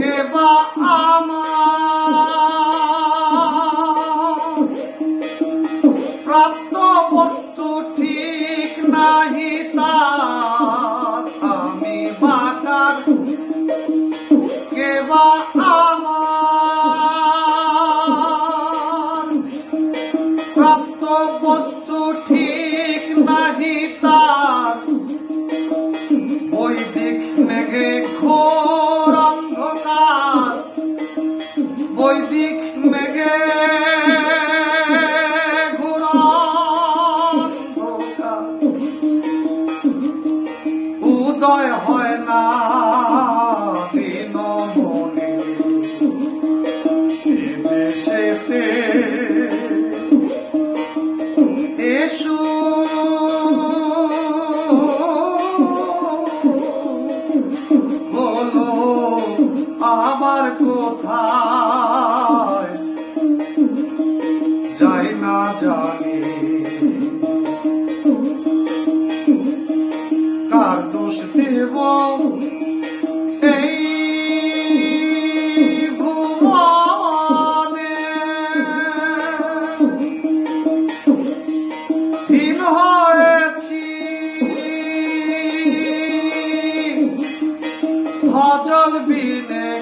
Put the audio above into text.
দেবা প্রাপ্ত বস্তু ঠিক নাহি তার আমি বাঁকার। কেবা আমার। প্রাপ্ত বস্তু ঠিক নাহি তার বৈদিক মেঘে ঘোর কোথায়? যাই না জানি। কার দোষ দেব? এই বিনে